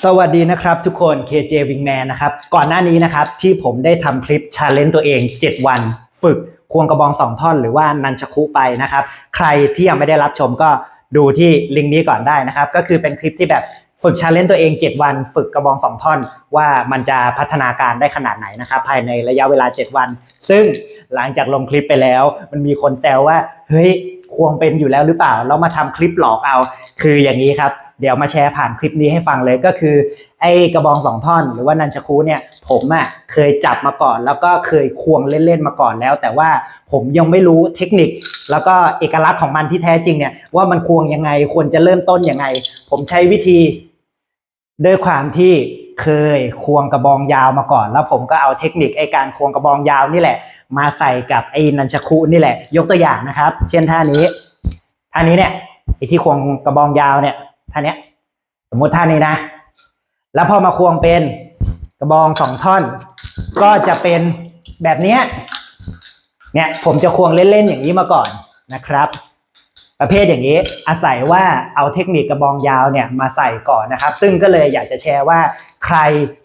สวัสดีนะครับทุกคน KJ Wingman นะครับก่อนหน้านี้นะครับที่ผมได้ทำคลิป Challenge ตัวเอง 7 วัน ฝึกควงกระบอง 2 ท่อนหรือว่านันชคุไปนะครับใครที่ยังไม่ได้รับชมก็ดูที่ลิงก์นี้ก่อนได้นะครับก็คือเป็นคลิปที่แบบฝึก Challenge ตัวเอง 7 วัน ฝึกกระบอง 2 ท่อน ว่ามันจะพัฒนาการได้ขนาดไหนนะครับภายในระยะเวลา 7 วัน ซึ่งหลังจากลงคลิปไปแล้ว มันมีคนแซวว่าเฮ้ยควงเป็นอยู่แล้วหรือเปล่าแล้วมาทำคลิปหลอกเอา คืออย่างนี้ครับ เดี๋ยวมาแชร์ผ่านคลิปนี้ให้ฟังเลยก็คือ ไอ้กระบองสองท่อน หรือว่านันชคูเนี่ย ผมอะ่ะเคยจับมาก่อน แล้วก็เคยควงเล่นๆมาก่อนแล้ว แต่ว่าผมยังไม่รู้เทคนิค แล้วก็เอกลักษณ์ของมันที่แท้จริงเนี่ยว่ามันควงยังไงควรจะเริ่มต้นยังไง ผมใช้วิธีด้วยความที่เคยควงกระบองยาวมาก่อน แล้วผมก็เอาเทคนิคไอ้การควงกระบองยาวนี่แหละ มาใส่กับไอ้นันชคูนี่แหละ ยกตัวอย่างนะครับ เช่นท่านี้ท่านี้เนี่ยไอ้ที่ควงกระบองยาวเนี่ย ท่าเนี้ย สมมติท่านี้นะ แล้วพอมาควงเป็นกระบองสองท่อน ก็จะเป็นแบบเนี้ยเนี่ยผมจะควงเล่นๆอย่างนี้มาก่อนนะครับ ประเภทอย่างนี้อาศัยว่าเอาเทคนิคกระบองยาวเนี่ยมาใส่ก่อนนะครับ ซึ่งก็เลยอยากจะแชร์ว่าใคร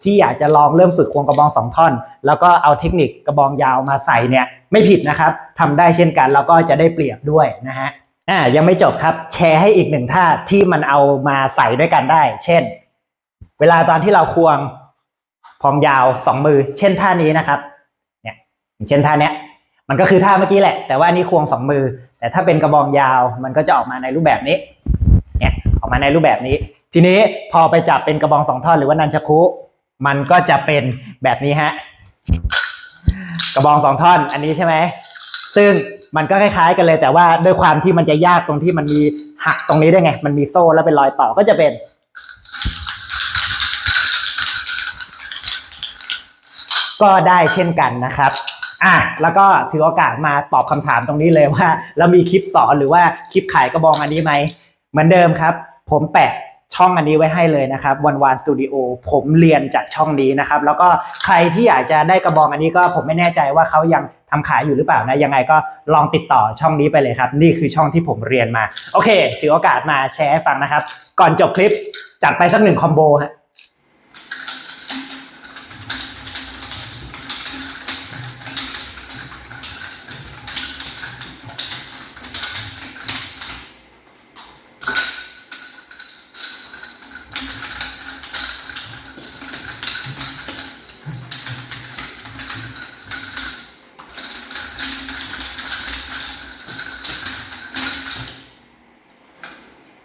ที่อยากจะลองเริ่มฝึกควงกระบองสองท่อน แล้วก็เอาเทคนิคกระบองยาวมาใส่เนี่ยไม่ผิดนะครับทำได้เช่นกันแล้วก็จะได้เปรียบด้วยนะฮะ อ่ายังไม่จบครับ แชร์ให้อีกหนึ่งท่าที่มันเอามาใส่ด้วยกันได้ เช่น เวลาตอนที่เราควงพองยาวสองมือ เช่นท่านี้นะครับเนี่ยเช่นท่าเนี้ย มันก็คือท่าเมื่อกี้แหละ แต่ว่านนี้ควงสองมือ แต่ถ้าเป็นกระบองยาวมันก็จะออกมาในรูปแบบนี้เนี่ยออกมาในรูปแบบนี้ ทีนี้พอไปจับเป็นกระบองสองท่อนหรือว่านันชคุ มันก็จะเป็นแบบนี้ฮะกระบองสองท่อนอันนี้ใช่ไหมซึ่ง มันก็คล้ายๆกันเลย แต่ว่าด้วยความที่มันจะยากตรงที่มันมีหักตรงนี้ได้ไง มันมีโซ่แล้วเป็นรอยต่อก็จะเป็น ก็ได้เช่นกันนะครับอะแล้วก็ถือโอกาสมาตอบคำถามตรงนี้เลยว่าแล้วมีคลิปสอนหรือว่าคลิปขายกระบองอันนี้ไหมเหมือนเดิมครับ ผมแปะ ช่องอันนี้ไว้ให้เลยนะครับวันวานสตูดิโอผมเรียนจากช่องนี้นะครับ แล้วก็ใครที่อยากจะได้กระบองอันนี้ก็ผมไม่แน่ใจว่าเขายังทำขายอยู่หรือเปล่านะ ยังไงก็ลองติดต่อช่องนี้ไปเลยครับ นี่คือช่องที่ผมเรียนมา โอเคถือโอกาสมาแชร์ให้ฟังนะครับ ก่อนจบคลิปจัดไปสักหนึ่งคอมโบฮะ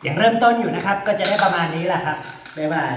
ยังเริ่มต้นอยู่นะครับ ก็จะได้ประมาณนี้แหละครับบ๊ายบาย